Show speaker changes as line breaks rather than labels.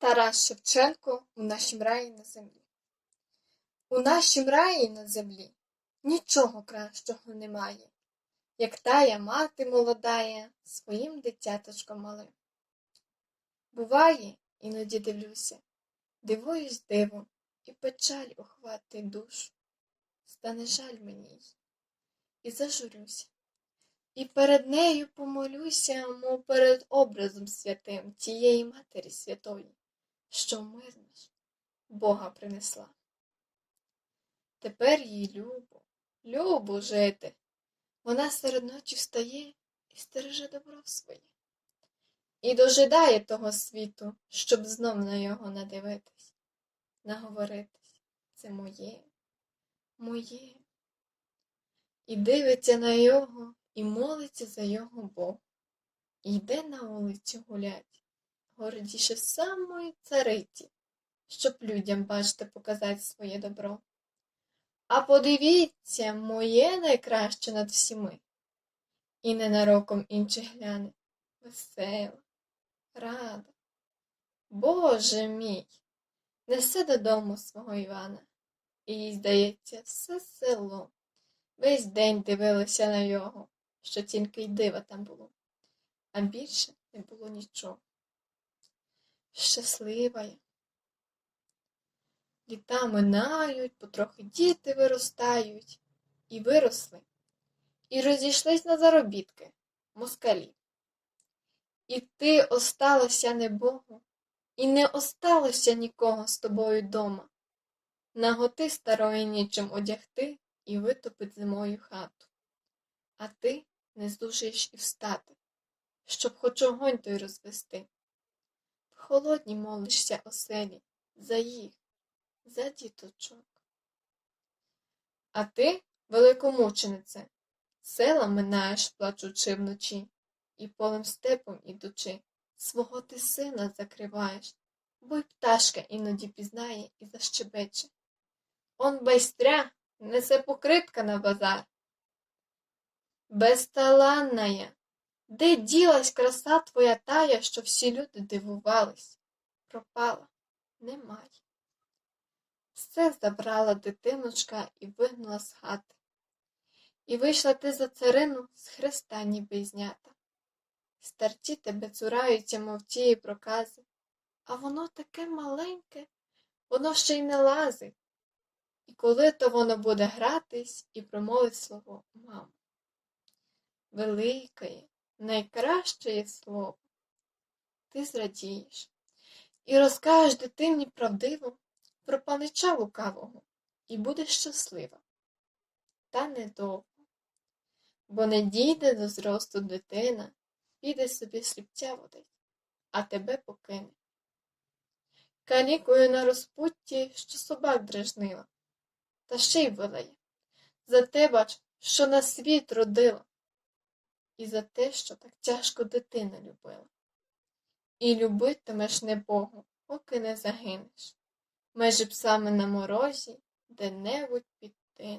Тарас Шевченко у нашім раї на землі. У нашім раї на землі нічого кращого немає, як тая мати молодая своїм дитяточком малим. Буває, іноді дивлюся, дивуюсь дивом, і печаль охватить душу. Стане жаль мені і зажурюся. І перед нею помолюся, мов перед образом святим тієї Матері Святої, що в мир наш Бога принесла. Тепер їй любо, любо жити. Вона серед ночі встає і стереже добро своє. І дожидає того світу, щоб знов на його надивитись, наговоритись. Це моє, моє. І дивиться на його, і молиться за його Бог. І йде на вулицю гулять, гордіше самої цариці, щоб людям, бачите, показати своє добро. А подивіться, моє найкраще над всіми, і ненароком інших гляне, весела, рада. Боже мій, несе додому свого Івана, і їй здається, все село. Весь день дивилися на його, що тільки й дива там було, а більше не було нічого. Щаслива я. Літа минають, потрохи діти виростають, і виросли, і розійшлись на заробітки, москалі. І ти осталася не Богу, і не осталося нікого з тобою дома. Наготи старої нічим одягти і витопить зимою хату. А ти не здужаєш і встати, щоб хоч огонь той розвести. Холодні молишся оселі за їх, за діточок. А ти, великомученице, села минаєш, плачучи вночі, і полем степом ідучи, свого ти сина закриваєш, бо й пташка іноді пізнає і защебече. Он байстря несе покритка на базар. Безталанная, де ділась краса твоя тая, що всі люди дивувались? Пропала, немає. Все забрала дитиночка і вигнала з хати. І вийшла ти за царину з хреста ніби знята. Старці тебе цураються, мов тієї прокази, а воно таке маленьке, воно ще й не лазить. І коли то воно буде гратись і промовить слово мамо. Велике, найкраще слово. Ти зрадієш і розкажеш дитині правдиво про панича лукавого і будеш щаслива. Та недовго, бо не дійде до зросту дитина, піде собі сліпця водить, а тебе покине. Калікою на розпутті, що собак дражнила, та ще й вилає. За те, бач, що на світ родила, і за те, що так тяжко дитина любила. І любитимеш не Богу, поки не загинеш, межі псами на морозі, де-небудь під тин.